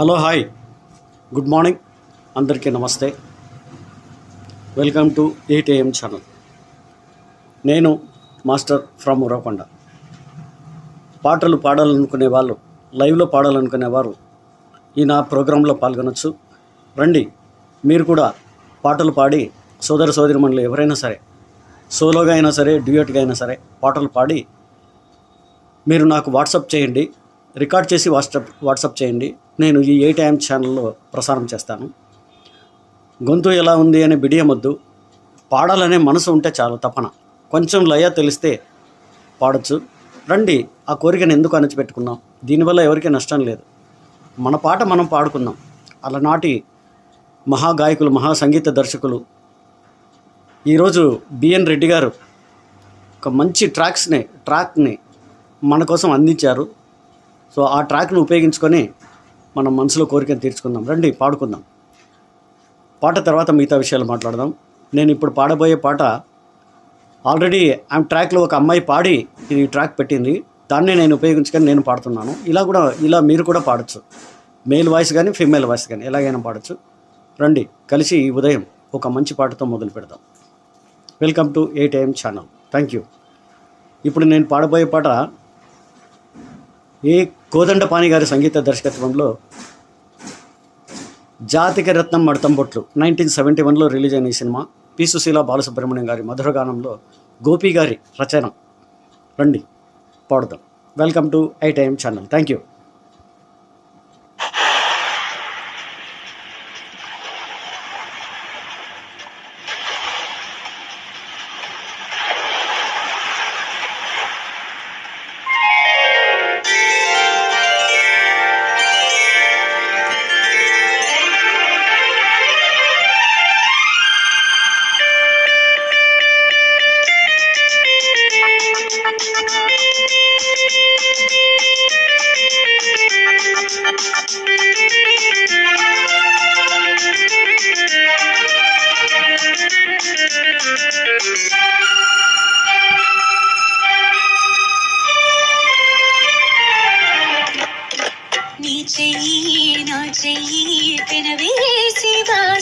Hello hi. Good morning. అందరికీ నమస్తే. Welcome to eight AM channel. నేను మాస్టర్ ఫ్రమ్ ఉరవకొండ పాటలు పాడాలనుకునే వాళ్ళు లైవ్లో పాడాలనుకునే వారు ఈ నా ప్రోగ్రాంలో పాల్గొనొచ్చు. రండి మీరు కూడా పాటలు పాడి సోదర సోదరిమణులు ఎవరైనా సరే సోలోగా అయినా సరే డ్యూయట్గా అయినా సరే పాటలు పాడి మీరు నాకు వాట్సాప్ చేయండి రికార్డ్ చేసి వాట్సాప్ వాట్సాప్ చేయండి. నేను ఈ ఏ టైం ఛానల్లో ప్రసారం చేస్తాను. గొంతు ఎలా ఉంది అనే బిడియమొద్దు. పాడాలనే మనసు ఉంటే చాలు తపన. కొంచెం లయ తెలిస్తే పాడచ్చు. రండి ఆ కోరికను ఎందుకు అణచిపెట్టుకున్నాం? దీనివల్ల ఎవరికీ నష్టం లేదు. మన పాట మనం పాడుకుందాం. అలనాటి మహాగాయకులు మహా సంగీత దర్శకులు. ఈరోజు బిఎన్ రెడ్డి గారు ఒక మంచి ట్రాక్స్ని ట్రాక్ని మన కోసం అందించారు. సో ఆ ట్రాక్ను ఉపయోగించుకొని మనం మనసులో కోరికను తీర్చుకుందాం. రండి పాడుకుందాం. పాట తర్వాత మిగతా విషయాలు మాట్లాడదాం. నేను ఇప్పుడు పాడబోయే పాట ఆల్రెడీ ఆమె ట్రాక్లో ఒక అమ్మాయి పాడి ఇది ట్రాక్ పెట్టింది. దాన్నే నేను ఉపయోగించుకొని నేను పాడుతున్నాను. ఇలా కూడా ఇలా మీరు కూడా పాడచ్చు. మేల్ వాయిస్ కానీ ఫీమేల్ వాయిస్ కానీ ఎలాగైనా పాడచ్చు. రండి కలిసి ఈ ఉదయం ఒక మంచి పాటతో మొదలు పెడదాం. Welcome to eight AM channel. Thank you ఇప్పుడు నేను పాడబోయే పాట ఏ కోదండపాణి గారి సంగీత దర్శకత్వంలో జాతిక రత్నం మడతంబొట్లు నైన్టీన్ సెవెంటీ వన్లో రిలీజ్ అయిన ఈ సినిమా పి సుశీల బాలసుబ్రహ్మణ్యం గారి మధుర గానంలో గోపి గారి రచన. రండి పాడుదాం. Welcome to I time channel. Thank you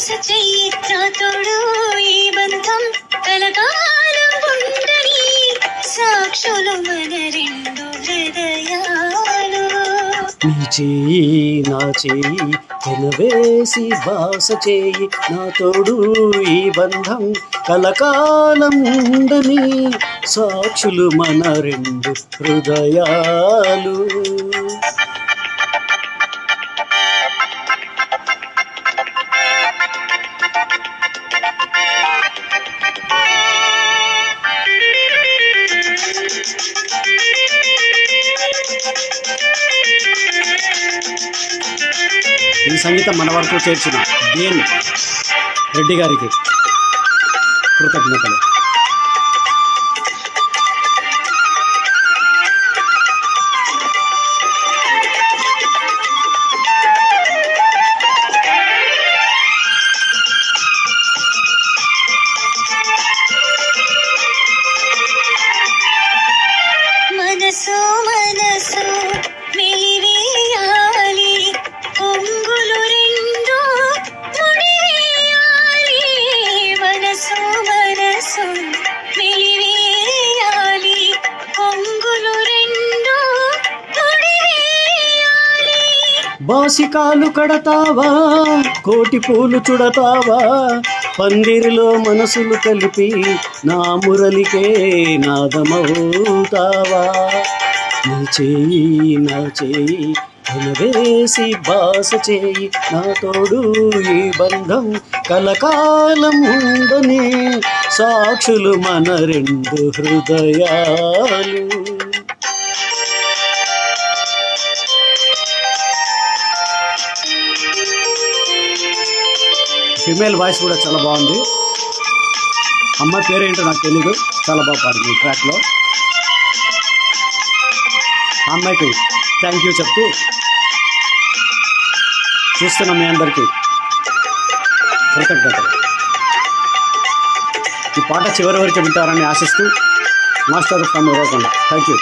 వాస చెయ్యి తోడు ఈ బంధం కలకాలం ఉండని సాక్షులు మన రెండు హృదయాలు. నీ చేయి నా చేయి పెనవేసి బాస చేయి నా తోడు ఈ బంధం కలకాలం ఉండని సాక్షులు మన రెండు హృదయాలు. సంగీతం మన వరకు చేర్చిన బిఎన్ రెడ్డి గారికి కృతజ్ఞతలు. బాసికాలు కడతావా? కోటి పూలు చుడతావా? పందిరిలో మనసులు కలిపి నా మురలికే నాదమవుతావా? నీ చేయి నా చేయి వేసి బాస చేయి నా తోడు ఈ బంధం కలకాలం ఉందని సాక్షులు మన రెండు హృదయాలు. ఫిమేల్ వాయిస్ కూడా చాలా బాగుంది. అమ్మాయి పేరేంటో నాకు తెలియదు చాలా బాగా పాడింది ఈ ట్రాక్లో అమ్మాయికి థ్యాంక్ యూ చెప్తూ చూస్తున్న మీ అందరికీ కృతజ్ఞతలు. ఈ పాట చివరి వరకు వింటారని ఆశిస్తూ master from Uravakonda thank you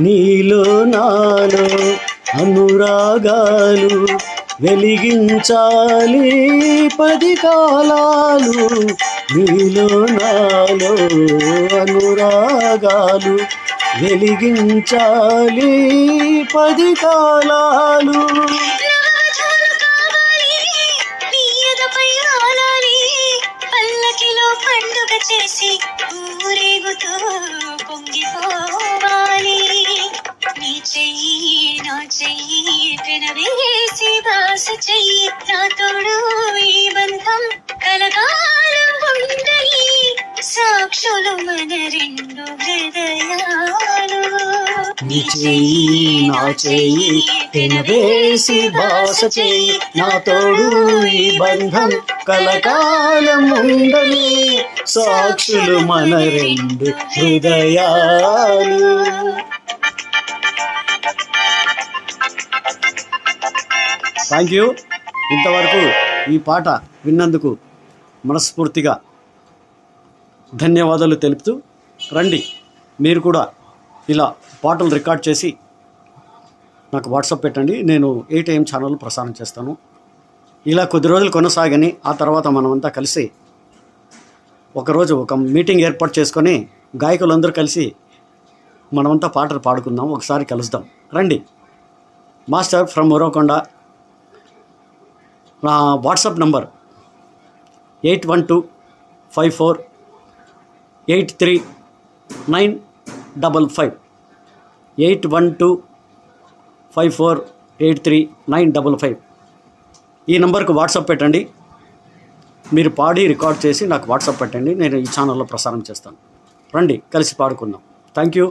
నీలో నాలో అనురాగాలు వెలిగించాలి. పది కాలాలు నీలో నాలో అనురాగాలు వెలిగించాలి. పది కాలాలు చేసి ఊరేగుతూ పొంగిపోవాలి చెయ్యి నా తోడు ఈ బంధం కలకాలం ఉండని సాక్షులు మన రెండు హృదయాలు. నీ చెయ్యి నా చెయ్యి తినవేసి బాస చెయ్యి నా తోడు ఈ బంధం కలకాలం ఉండని సాక్షులు మన రెండు హృదయాలు. థ్యాంక్ యూ ఇంతవరకు ఈ పాట విన్నందుకు మనస్ఫూర్తిగా ధన్యవాదాలు తెలుపుతూ రండి. మీరు కూడా ఇలా పాటలు రికార్డ్ చేసి నాకు వాట్సాప్ పెట్టండి. నేను ఏ టైం ఛానల్ ప్రసారం చేస్తాను. ఇలా కొద్ది రోజులు కొనసాగని ఆ తర్వాత మనమంతా కలిసి ఒకరోజు ఒక మీటింగ్ ఏర్పాటు చేసుకొని గాయకులందరూ కలిసి మనమంతా పాటలు పాడుకుందాం. ఒకసారి కలుద్దాం. రండి. మాస్టర్ ఫ్రమ్ ఉరవకొండ నా WhatsApp number eight one two five four eight three nine double five eight one two five four eight three nine double five ఈ నెంబర్కు వాట్సాప్ పెట్టండి. మీరు పాడి రికార్డ్ చేసి నాకు వాట్సాప్ పెట్టండి. నేను ఈ ఛానల్లో ప్రసారం చేస్తాను. రండి కలిసి పాడుకుందాం. Thank you